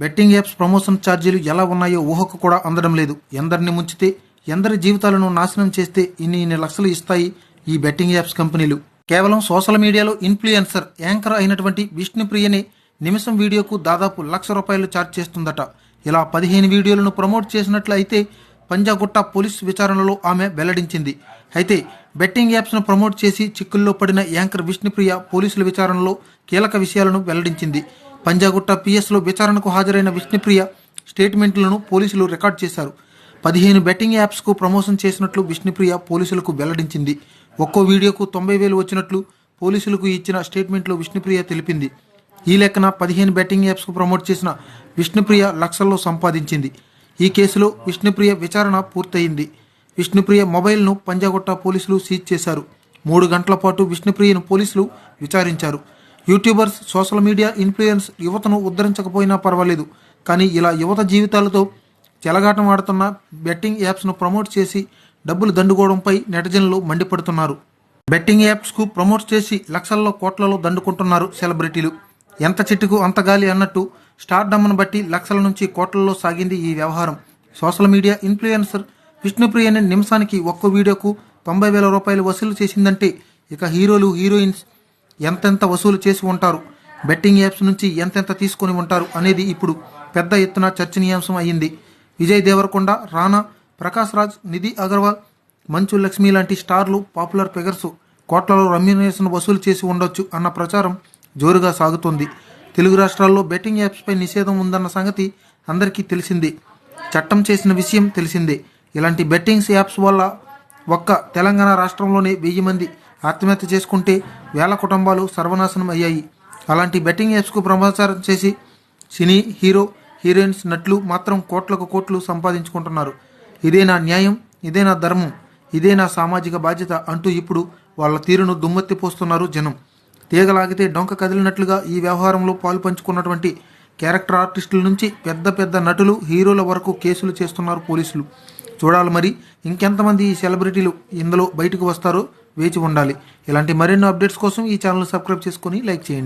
Betting apps promotion ఛార్జీలు ఎలా ఉన్నాయో ఊహకు కూడా అందడం లేదు. ఎందరిని ముంచితే ఎందరి జీవితాలను నాశనం చేస్తే ఇన్ని ఇన్ని లక్షలు ఇస్తాయి ఈ బెట్టింగ్ యాప్స్ కంపెనీలు. కేవలం సోషల్ మీడియాలో ఇన్ఫ్లుయెన్సర్ యాంకర్ అయినటువంటి విష్ణుప్రియనే నిమిషం వీడియోకు దాదాపు లక్ష రూపాయలు ఛార్జ్ చేస్తుందట. ఇలా పదిహేను వీడియోలను ప్రమోట్ చేసినట్లయితే పంజాగుట్ట పోలీస్ విచారణలో ఆమె వెల్లడించింది. అయితే బెట్టింగ్ యాప్స్ను ప్రమోట్ చేసి చిక్కుల్లో పడిన యాంకర్ విష్ణుప్రియ పోలీసుల విచారణలో కీలక విషయాలను వెల్లడించింది. పంజాగుట్ట పిఎస్లో విచారణకు హాజరైన విష్ణుప్రియ స్టేట్మెంట్లను పోలీసులు రికార్డ్ చేశారు. పదిహేను బెట్టింగ్ యాప్స్కు ప్రమోషన్ చేసినట్లు విష్ణుప్రియ పోలీసులకు వెల్లడించింది. ఒక్కో వీడియోకు తొంభై వేలు వచ్చినట్లు పోలీసులకు ఇచ్చిన స్టేట్మెంట్లో విష్ణుప్రియ తెలిపింది. ఈ లెక్కన పదిహేను బెట్టింగ్ యాప్స్కు ప్రమోట్ చేసిన విష్ణుప్రియ లక్షల్లో సంపాదించింది. ఈ కేసులో విష్ణుప్రియ విచారణ పూర్తయింది. విష్ణుప్రియ మొబైల్ను పంజాగుట్ట పోలీసులు సీజ్ చేశారు. మూడు గంటల పాటు విష్ణుప్రియను పోలీసులు విచారించారు. యూట్యూబర్స్ సోషల్ మీడియా ఇన్ఫ్లుయెన్స్ యువతను ఉద్ధరించకపోయినా పర్వాలేదు. కానీ ఇలా యువత జీవితాలతో చెలగాటం ఆడుతున్న బెట్టింగ్ యాప్స్ను ప్రమోట్ చేసి డబ్బులు దండుకోవడంపై నెటిజన్లు మండిపడుతున్నారు. బెట్టింగ్ యాప్స్కు ప్రమోట్ చేసి లక్షల్లో కోట్లలో దండుకుంటున్నారు సెలబ్రిటీలు. ఎంత చెట్టుకు అంత గాలి అన్నట్టు స్టార్డమ్ను బట్టి లక్షల నుంచి కోట్లలో సాగింది ఈ వ్యవహారం. సోషల్ మీడియా ఇన్ఫ్లుయెన్సర్ విష్ణుప్రియని నిమిషానికి ఒక్కో వీడియోకు తొంభై వేల రూపాయలు వసూలు చేసిందంటే ఇక హీరోలు హీరోయిన్స్ ఎంతెంత వసూలు చేసి ఉంటారు? బెట్టింగ్ యాప్స్ నుంచి ఎంతెంత తీసుకొని ఉంటారు అనేది ఇప్పుడు పెద్ద ఎత్తున చర్చనీయాంశం అయ్యింది. విజయ్ దేవరకొండ రానా ప్రకాష్ రాజ్ నిధి అగర్వాల్ మంచు లక్ష్మి లాంటి స్టార్లు పాపులర్ ఫిగర్స్ కోట్లలో రెమ్యునరేషన్ వసూలు చేసి ఉండొచ్చు అన్న ప్రచారం జోరుగా సాగుతోంది. తెలుగు రాష్ట్రాల్లో బెట్టింగ్ యాప్స్పై నిషేధం ఉందన్న సంగతి అందరికీ తెలిసిందే. చట్టం చేసిన విషయం తెలిసిందే. ఇలాంటి బెట్టింగ్స్ యాప్స్ వల్ల ఒక్క తెలంగాణ రాష్ట్రంలోనే వెయ్యి మంది ఆత్మహత్య చేసుకుంటే వేల కుటుంబాలు సర్వనాశనం అయ్యాయి. అలాంటి బెట్టింగ్ యాప్స్కు ప్రమాచారం చేసి సినీ హీరో హీరోయిన్స్ నటులు మాత్రం కోట్లకు కోట్లు సంపాదించుకుంటున్నారు. ఇదే నా న్యాయం ఇదే నా ధర్మం ఇదే నా సామాజిక బాధ్యత అంటూ ఇప్పుడు వాళ్ళ తీరును దుమ్మెత్తి పోస్తున్నారు జనం. తీగలాగితే డొంక కదిలినట్లుగా ఈ వ్యవహారంలో పాలు పంచుకున్నటువంటి క్యారెక్టర్ ఆర్టిస్టుల నుంచి పెద్ద పెద్ద నటులు హీరోల వరకు కేసులు చేస్తున్నారు పోలీసులు. చూడాలి మరి ఇంకెంతమంది ఈ సెలబ్రిటీలు ఇందులో బయటకు వస్తారో వేచి ఉండాలి. ఇలాంటి మరెన్నో అప్డేట్స్ కోసం ఈ ఛానల్ సబ్స్క్రైబ్ చేసుకొని లైక్ చేయండి.